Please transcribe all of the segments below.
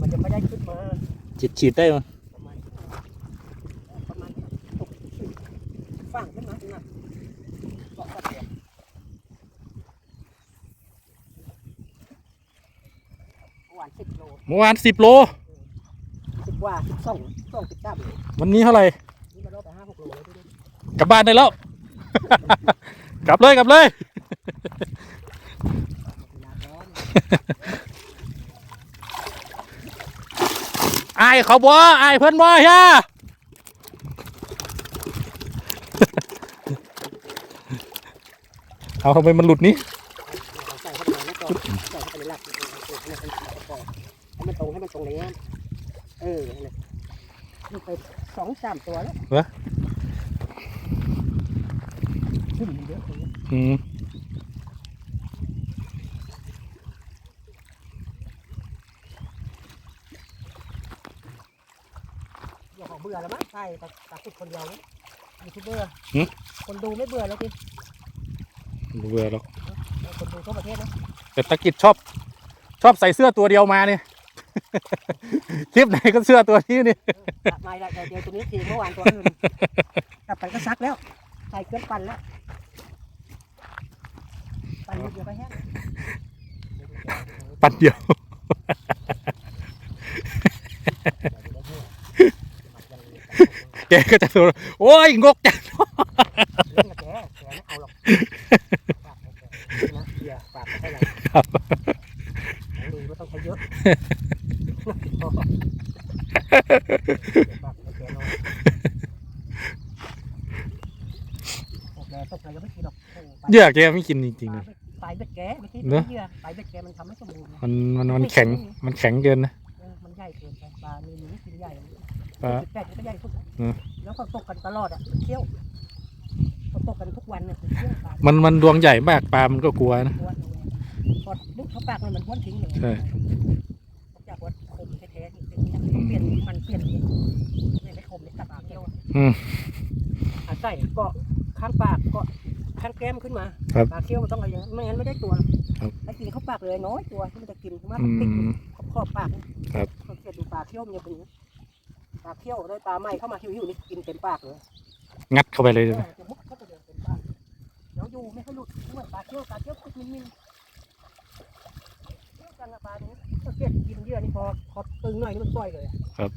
มันจะไม่ได้ขึ้นมาฉีดฉีดได้มั้ยประมาณประมาณหกสิบฝั่งขึ้นมาถึงน่ะเกาะกระเทียมเมื่อวานสิบโลเมื่อวานสิบโลสิบกว่าสิบสองสองสิบสามโลวันนี้เท่าไหร่นี่มาลดไปห้าหกโลแล้วดูดิกลับบ้านได้แล้ว กลับเลยกลับเลย เวลาร้อน อายเขาบ่อายเพิ่นบ่เฮียเอาทำไมมันหลุดนี่ใส่เข้าไปแล้วก็ใส่เข้าไปในหลักให้มันประกอบให้มันตรงให้มันตรงเลยเออนั่ไปสองสามตัวแล้วเหรอขึ้นเยอะเลยอืม อย่าขอ เบื่อแล้วมั้งใช่ตัดตัดติดคนเดียวยูทูบเบอร์คนดูไม่เบื่อแล้วพี่เบื่อแล้วคนดูทั่วประเทศนะแต่ตะกิดชอบ ชอบใส่เสื้อตัวเดียวมาเนี่ย คลิปไหนก็เสื้อตัวนี้นี่กลับมาได้เดียวตัวนี้ทีเมื่อวานตัวอื่นกลับไปก็ซักแล้วใส่เครื่องปั่นแล้วปั่นนิดเดียวก็แห้ง ปันเดียว แกก็จะโดนโอ้ยงกจังเรื่องกับแกแกไม่เอาหรอกฝากแกนะเบียร์ฝากไม่ใช่ไรครับของลุงก็ต้องใช้เยอะฝากให้แกหน่อยโอเคตกอะไรก็ไม่กินหรอกโอ้ไปเหยื่อแกไม่กินจริงๆเลยปลายเบ็ดแกไม่ใช่เนอะเหยื่อปลายเบ็ดแกมันทำให้สมบูรณ์นะมันมันมันแข็งมันแข็งเกินนะเออมันใหญ่เกินไปปลานี่มันไม่กินใหญ่ปลาสิบแปดมันก็ใหญ่สุดนะอืม แล้วก็ตกกันตลอดอะเที่ยวเขาตกกันทุกวันเนี่ยเที่ยวปลามันมันดวงใหญ่มากปลามันก็กลัวนะตัวนึงพอลุกเขาปากมันมันว้วนทิ้งเลยใช่ จากว่าคมแท้ๆนี่เป็นอย่างนี้เปลี่ยนมันเปลี่ยนเองไม่ไม่คมเลยตัดปากเที่ยวอะอืม อาศัยเกาะข้างปากเกาะข้างแก้มขึ้นมาครับปากเที่ยวมันต้องอะไรอย่างนั้นไม่งั้นไม่ได้ตัวครับถ้ากินเข้าปากเลยน้อยตัวที่มันจะกินมากอืติดมขอบขอบปากครับสังเกตดูปลาเที่ยวมันจะเป็นอย่างนี้ ปลาเที่ยวได้ปลาใหม่เข้ามาหิวหิวๆนี่กินเต็มปากเลยงัดเข้าไปเลยเอใช่ไหมอจะมุกเข้าไปเลยเต็มปากเดี๋ยวอยู่ไม่ให้หลุดเหมือนปลาเที่ยวปลาเที่ยวคุดมินมินเที่ยวกันอะปลาตัวนี้สังเกตกินเหยื่อนี่พอพอตึงหน่อยนี่มันปล่อยเลยอะครับ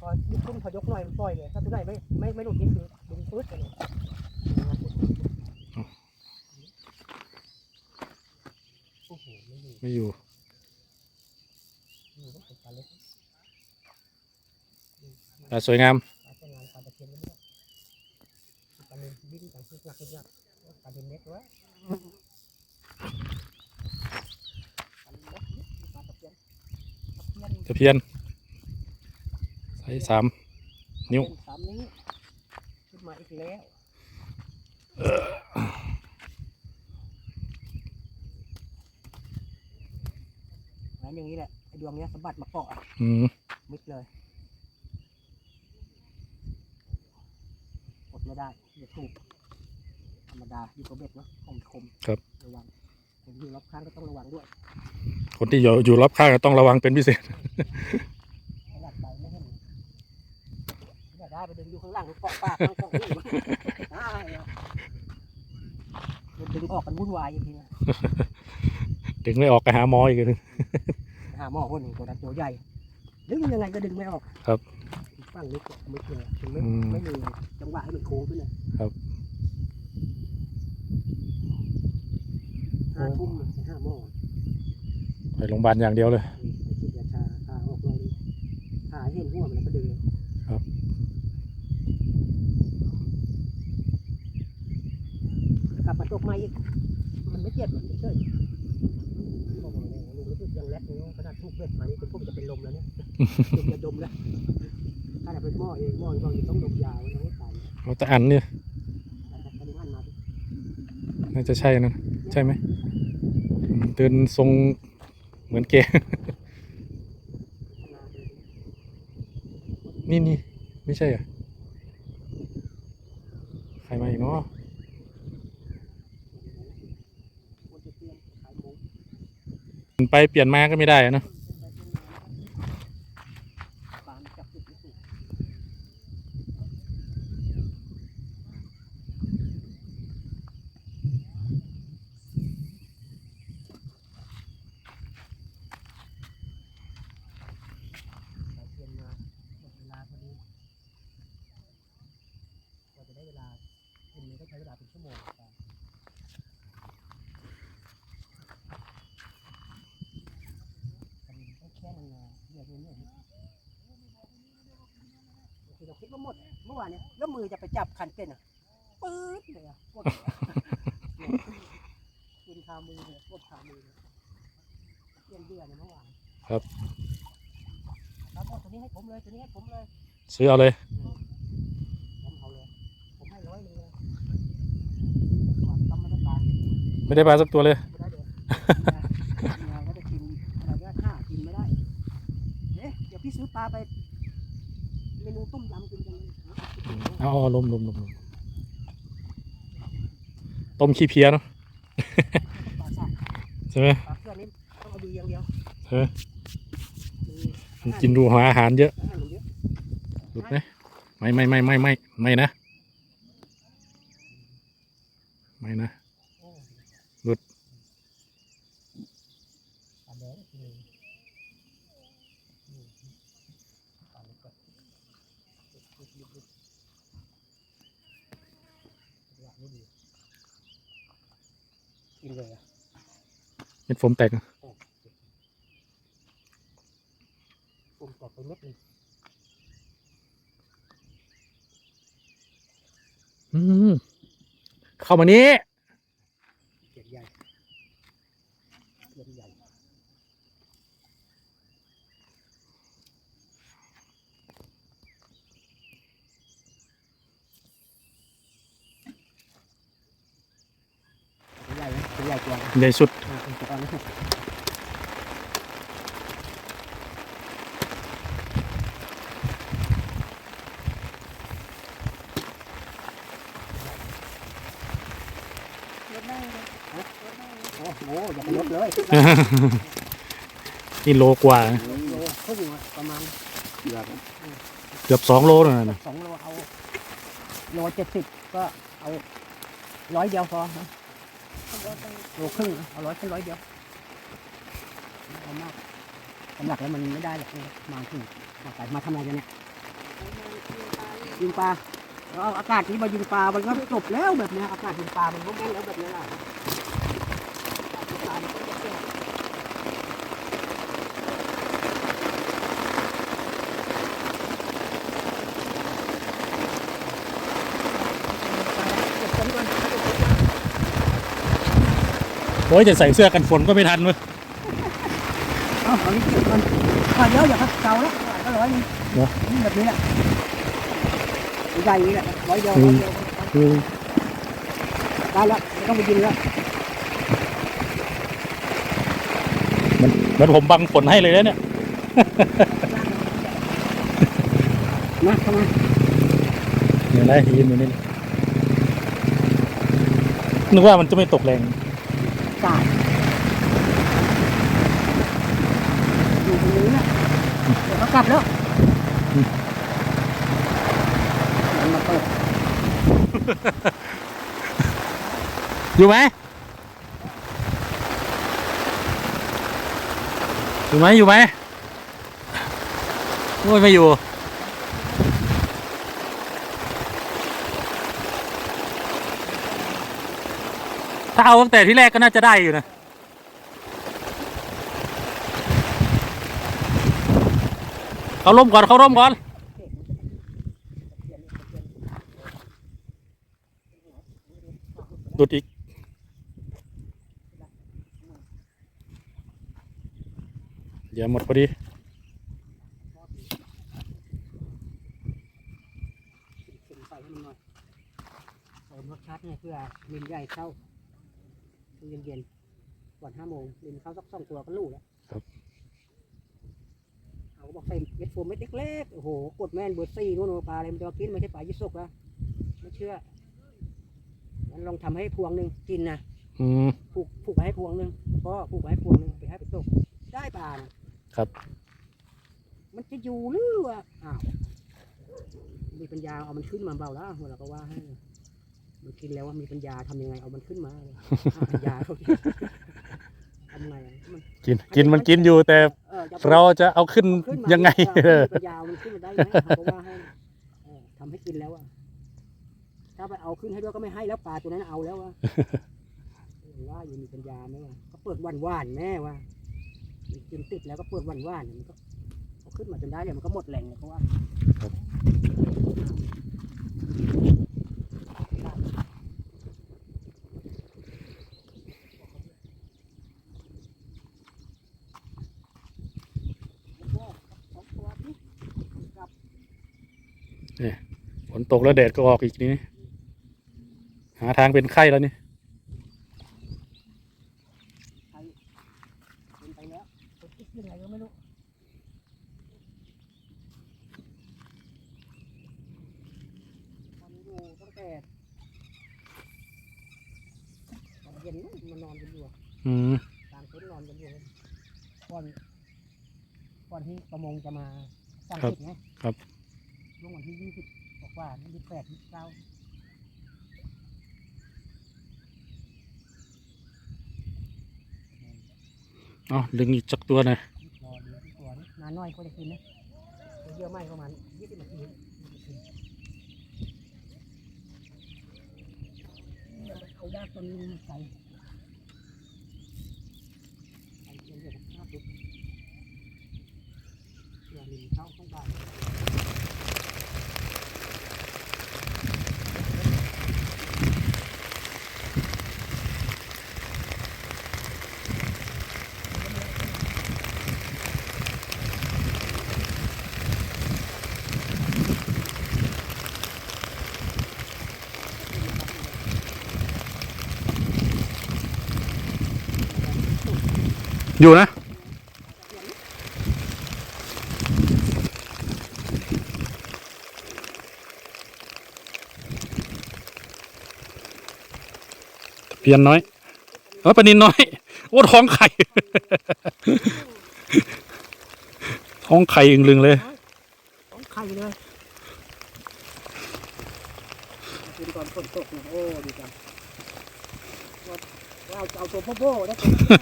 พอยุบขึ้นพอยกหน่อยมันปล่อยเลยถ้าตัวไหนไม่ไม่ไม่หลุดนี่คือดึงปื๊ดไปเลยโอ้โหไม่อยู่ไม่อยู่ไม่อยู่ต้องเป็นปลาเล็กปลา สวยงามปลาสวยงามปลาตะเพียนไม่ได้ปลาเล็กดิ้นจังคือหนักคือหนักปลาเล็กเล็กวะปลาเล็กปลาตะเพียนตะเพียนตะเพียนไซส์สามนิ้วเป็นสามนิ้วขึ้นมาอีกแล้วงั้นอย่างนี้แหละไอ้ดวงเนี้ยสะบัดมาเกาะอะอืมมิดเลยอด ไม่ได้เดี๋ยวถูกธรรมดาอยู่กับเบ็ดเนาะคมคมๆระวังผมอยู่รอบข้างก็ต้องระวังด้วยคนที่อยู่อยู่รอบข้างต้องระวังเป็นพิเศษไม่หลับไปไม่เห็นไม่ได้ไปดึงอยู่ข้างหลังเกาะปากมันเกาะหูได้อะเดี๋ยวดึงออกกันวุ่นวายอย่างนี้นะถึงไม่ออกไปหาหมออีกเลยหาหมอคนหนึ่งตัวนั้นตัวใหญ่ดึงยังไงก็ดึงไม่ออกครับ ฝั่งนี้ก็ไม่เจอถึงไม่อืม ไม่มีจังหวะให้มันโค้งขึ้นเลยครับห้าทุ่มเลยห้าโมงไปโรงพยาบาลอย่างเดียวเลยไปฉีดยาชาพาออกเลยหาเห็นหัวมันแล้วก็ดึงเลยครับ กลับมาตกมาอีกมันไม่เจ็บหรอกเฉยๆบอกเลยลุงรู้สึกยังแรกเลยขนาดทุกเบ็ดมานี่เป็นพวกจะเป็นลมแล้วเนี่ยเป็นจะดมแล้วถ้าจะเป็นหม้อเองหม้อก็ ยังต้องดมยาไว้นะให้ตายเอาแต่อันเนี่ยแต่ถ้าเป็นอันมาดิน่าจะใช่นะใช่ไหมอืมเดินทรงเหมือนแกนี่นี่ไม่ใช่เหรอะใครมาอีกเนาะคนจะเปลี่ยนขายหมูไปเปลี่ยนมาก็ไม่ได้อะเนอะ เนี่ยบางทีเราคิดว่าหมดเมื่อวานเนี่ยแล้วมือจะไปจับคันเต้นอะปื๊ดเลยอะกดเลยอะเนี่ยกิน คามือเนี่ยกดคามือเนี่ยเยี่ยนเยื่อเนี่ยเมื่อวานครับ ครับเอาตัวนี้ให้ผมเลยตัวนี้ให้ผมเลย ซื้อเอาเลย ผมเอาเลย ผมให้ร้อยหนึงเลยก่อนต้องไม่ได้ปลาไม่ได้ปลาสักตัวเลย ไม่ได้เดี๋ยวเนี่ยก็จะกินอะไรก็ห้ากินไม่ได้เอ๊ะเดี๋ยวพี่ซื้อปลาไปเมนูต้มยำกินกันเลยนะเอาเอาลมลมลมลมต้มขี้เพี้ยเนาะปลาซ่าใช่ไหมปลาเพื่อนนี่ต้องเอาดีอย่างเดียวเออมีมันกินดูหัวอาหารเยอะอาหารเยอะหลุดไหมไม่ไม่ไม่ไม่ไม่ไม่นะไม่นะโอ้หลุด ปลาแดงกินเลยนี่ปลาเล็กก็หลุดหลุดหลุดหลุดอยากไม่ดีกินเลยอะ เม็ดโฟมแตกอะผมตอกไปเม็ดหนึงอืมเข้ามานี้ เขียนใหญ่เขียนใหญ่เขียนใหญ่นะเขียน ใหญ่กว่าใหญ่สุดอ่าเป็นตัวอ่อนนะโอ้โหอย่าไปลดเลยนี่โลกว่าโลครึ่งอะประมาณเกือบสองโลเลยนะสองโลเอาโลเจ็ดสิบก็เอาร้อยเดียวพอนะ โลครึ่งเอาร้อยแค่ร้อยเดียวไม่เอามากสำหลักแล้วมันไม่ได้หรอกมาถึงมาใส่มาทำอะไรกันเนี่ยยิงปลาแล้วอากาศนี้มายิงปลา มันก็จบแล้วแบบนี้อากาศยิงปลา มันก็แม่นแล้วแบบนี้แหละปลามันก็แก่เก็บของก่อนเก็บของก่อน โอ้ยจะใส่เสื้อกันฝนก็ไม่ทันเว้ยเอาเอานี้เก็บก่อนอะเดี๋ยวอย่าพักเก่าแล้วก็ร้อยหนึงเหรอ นี่แบบนี้แหละใหญ่อย่างนี้แหละร้อยเดียวร้อยเดียวคือได้แล้วไม่ต้องไปยิงแล้วมันเหมือนผมบังฝนให้เลยนะเนี่ยนะเข้ามาเนี่ยนะยืนอยู่นี่นึกว่ามันจะไม่ตกแรง กาดอยู่ตรงนี้นะเดี๋ยวเขา กลับแล้วมันมาเปิดอยู่ไหมอยู่ไหมอยู่ไหมโอ้ยไม่อยู่ถ้าเอาตั้งแต่ที่แรกก็น่าจะได้อยู่นะ เขาร่มก่อนเขาร่มก่อนหลุดอีกเดี๋ยวหมดพอดีเข็มใส่ให้มันหน่อยเติมรสชาติเนี่ยเพื่อลินใหญ่เข้าเย็นเย็นๆก่อนห้าโมงลินเข้าสักสองตัวก็รู้แล้วครับ เขาก็บอกใส่เม็ดโฟมเม็ดเล็กๆโอ้โหกดแม่นเบอร์ซี่นู่นปลาอะไรมันจะมากินไม่ใช่ปลายี่สกนะไม่เชื่องั้นลองทำให้พวงหนึ่งกินนะอืมผูกผูกไว้ให้พวงหนึ่งก็ผูกไว้ให้พวงหนึ่งไปให้ไปตกได้ปลานะครับ มันจะอยู่หรือวะอ้าวมีปัญญาเอามันขึ้นมาเบาแล้วเราก็ว่าให้มันกินแล้วว่ามีปัญญาทำยังไงเอามันขึ้นมาเลยหาปัญญาเขา ดิทำไงอะมันกินกินมันกินอยู่แต่เออจะเราจะเอาขึ้นเอาขึ้นมายังไงเอเอออมีปัญญาเอามันขึ้นมาได้ไหมเขาก็ว่าให้เออทำให้กินแล้วอะถ้าไปเอาขึ้นให้ด้วยก็ไม่ให้แล้วปลาตัวนั้นเอาแล้วอะว่าอยู่มีปัญญาไหมวะก็เปิดวันว่านๆแม่ว่ามันกินติดแล้วก็เปิดวันว่านๆมันก็โอเคขึ้นมาจนได้เนี่ยมันก็หมดแรงเนี่ยเพราะว่า นี่ฝนตกแล้วแดดก็ออกอีกนี่หาทางเป็นไข้แล้วนี่ไปแล้วคนคิดยังไงก็ไม่รู้มันอยู่ตั้งแต่ตอนเย็นนู่นมันนอนกันอยู่อะ อืม กลางเต็นท์นอนกันอยู่ก่อนก่อนที่ประมงจะมาสั่ง ครับ ปิดไง ครับ ลงวันที่ยี่สิบบอกว่ายี่สิบแปดยี่สิบเก้า เอาดึงอีกจักตัวหน่อยนาน้อยก็จะกินนะเยอะไม่ประมาณยี่สิบนาทีเขาได้ตัวนี้มันใส่ใส่เดี๋ยวห้าปุ๊บเดี๋ยวลินเข้าต้องบ้าน อยู่นะ เพียนน้อย เออปลานินน้อย โอ้ท้องไข่ ท้องไข่อึงลึงเลยต้องไข่เลยกินก่อนฝนตกนะโอ้ดีจังว่า เราจะเอาตัวพ่อโบ้ได้ตัวพ่อโบ้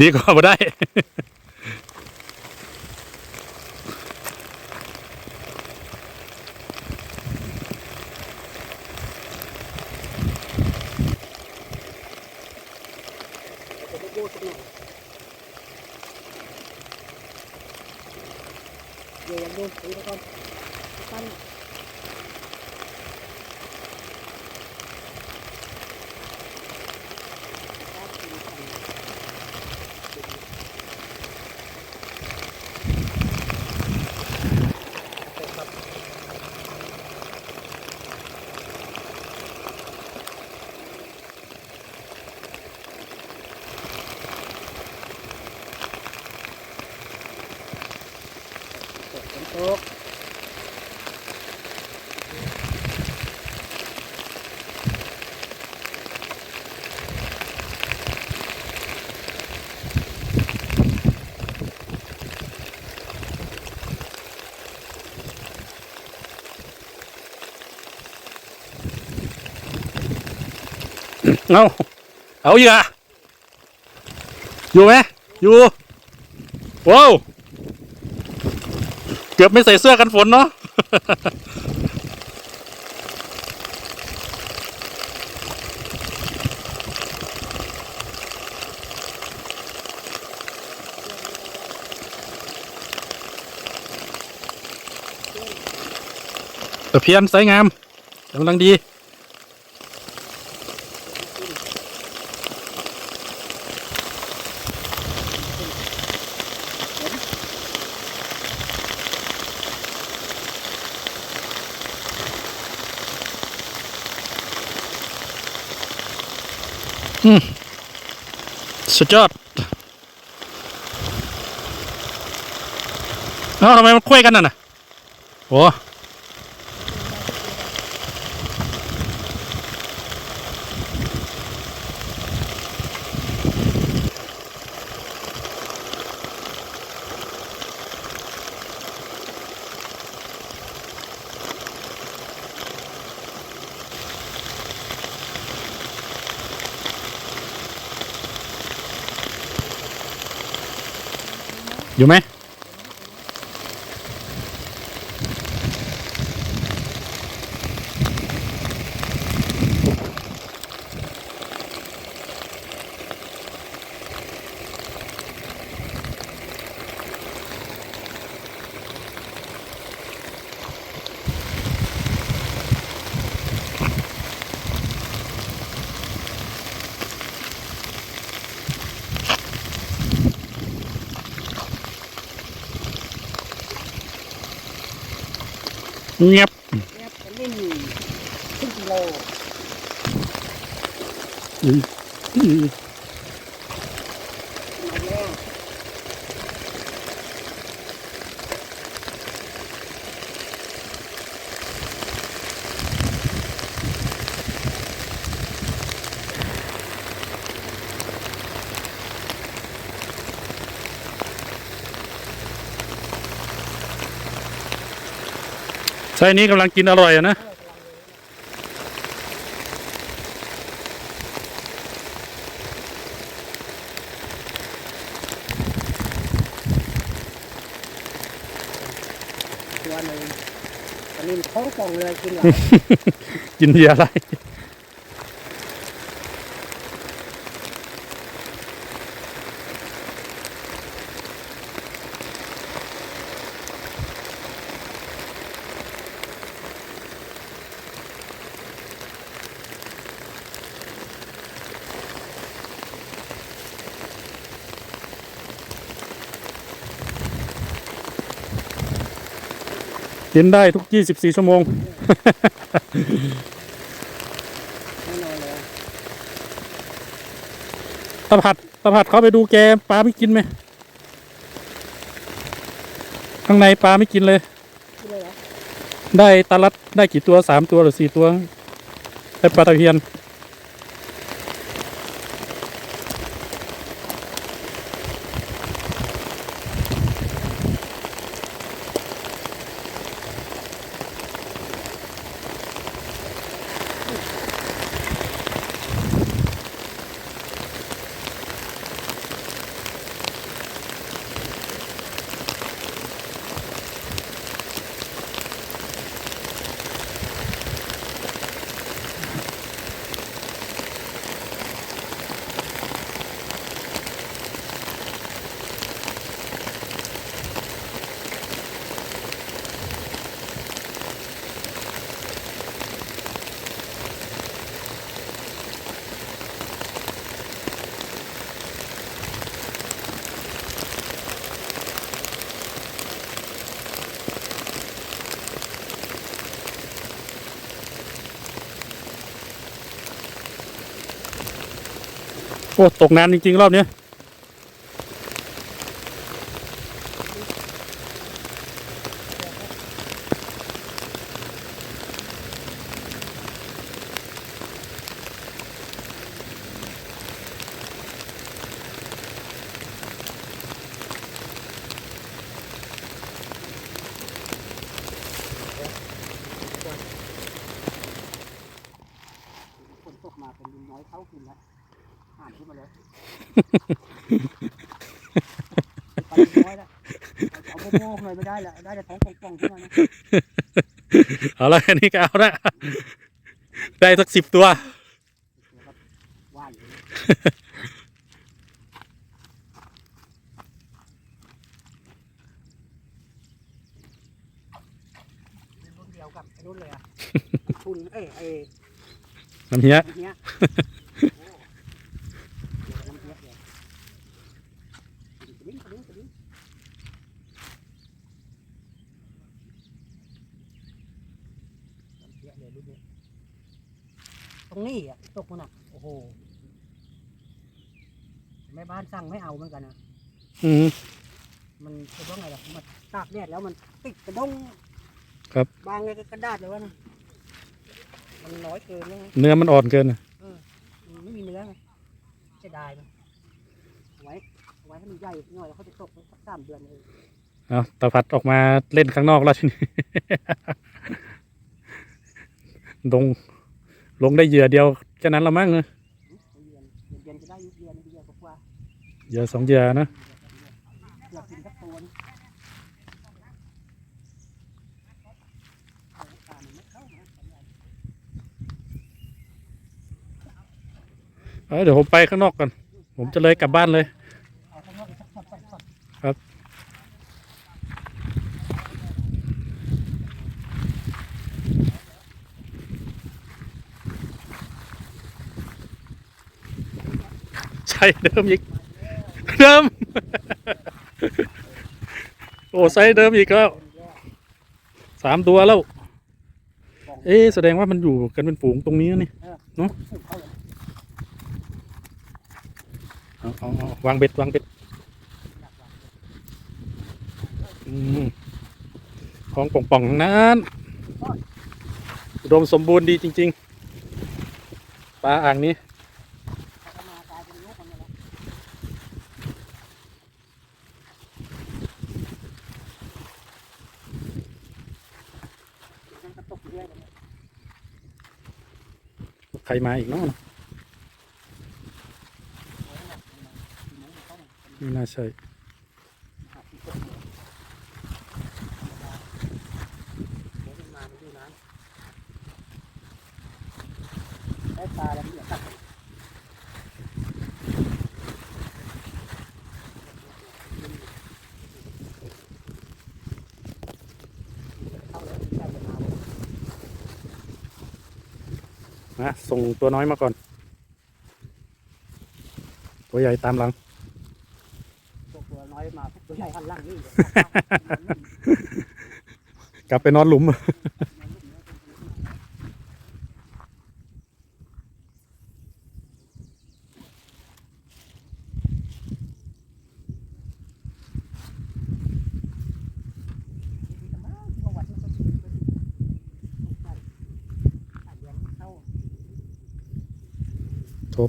ดีกว่าบ่ได้ตัวพ่อโบ้สักหน่อยเดี๋ยวยังดูตีไปก่อนตั้ง ฝนตกเอาเอาอีกอะอยู่ไหมอยู่ว้าว เกือบไม่ใส่เสื้อกันฝนเนาะตะเพียนสวยงามกำลังดี สุดยอดเอ้าทำไมมันคุยกันน่ะน่ะโอ้ อยู่ไหม เงียบเนี่ยเป็นนิ่มครึ่งกิโลอืมอืม มาแล้ว ไส้นี้กำลังกินอร่อยอะนะ ตัวหนึ่งอันนี้ท้องป่องเลยกินเหรอกินเบียร์อะไร กินได้ทุก 24 ชั่วโมงแน่นอนเลยตะผัด ตะผัดเขาไปดูแกปลาไม่กินไหม ข้างในปลาไม่กินเลยกินเลยเหรอได้ตาลัดได้กี่ตัวสามตัวหรือสี่ตัว ได้ปลาตะเพียน โอ้ตกนานจริงๆ รอบเนี้ย ฝนตกมาเป็นลุงน้อยเข้ากินแล้วอ่านขึ้นมาเลยไปลุงน้อยแล้วเอา เอาโม่ๆหน่อยไม่ได้ละได้แต่ท้องป่องๆขึ้นมานะเอาละอันนี้ก็เอาละได้สักสิบตัว ว่านเลยเป็นรุ่นเดียวกับไอ้รุ่นเลยอะทุนเอ้ยไอ้น้ำเฮียน้ำเนี้ยโอ้เดี๋ยวน้ำเนี้ยเดี๋ยวกระดิ่งกระดิ่งกระดิ่งน้ำเนี้ยเลยรุ่นเนี้ยตรงนี้อะตกมันอะโอ้โหแม่บ้านสั่ง ไม่เอาเหมือนกันนะอืม มันจะว่าไงล่ะมันตากแดดแล้วมันติดกระด้งครับ บางเลยก็กระดาษเลยวะนะมันน้อยเกินแล้วไงเนื้อมันอ่อนเกินอะมันไม่มีเนื้อไงเสียดายมันเอาไว้เอาไว้ให้มันใหญ่หน่อยแล้วเขาจะตกสักสามเดือนเลยเอาตะผัดออกมาเล่นข้างนอกแล้วทีนี้ ลงลงได้เหยื่อเดียวแค่นั้นละมั้งเนอะ เดือนเดือนจะได้อยุเดือนเดือนกว่า เหยื่อสองเหยื่อนะๆอยาเนไม่เข้ามาเดี๋ยวผมไปข้างนอกก่อนผมจะเลยกลับบ้านเลย ครับ ใช่เดิมอีก เดิม โอ้ไซส์เดิมอีกแล้วสามตัวแล้ว เอ๊ะแสดงว่ามันอยู่กันเป็นฝูงตรงนี้นี่เนอะวางเบ็ดวางเบ็ดของป่องๆทั้งนั้นอุดมสมบูรณ์ดีจริง ๆ ปลาอ่างนี้ เขาก็มากลายเป็นลูกมันแล้วมันก็ตกเรื่อยเลย ใครมาอีกเนาะไม่น่าใช่ ได้ปลาแล้วเดี๋ยวตัดเข้าแล้วใกล้จะมาแล้ว นะ ส่งตัวน้อยมาก่อน ตัวใหญ่ตามหลังพวกตัวน้อยมาพวกตัวใหญ่หันหลังนี่ กลับไปนอนหลุม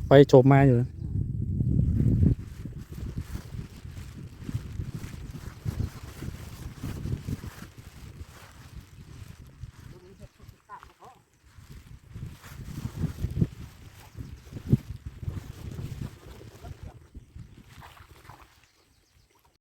ไปโฉบมาอยู่นะ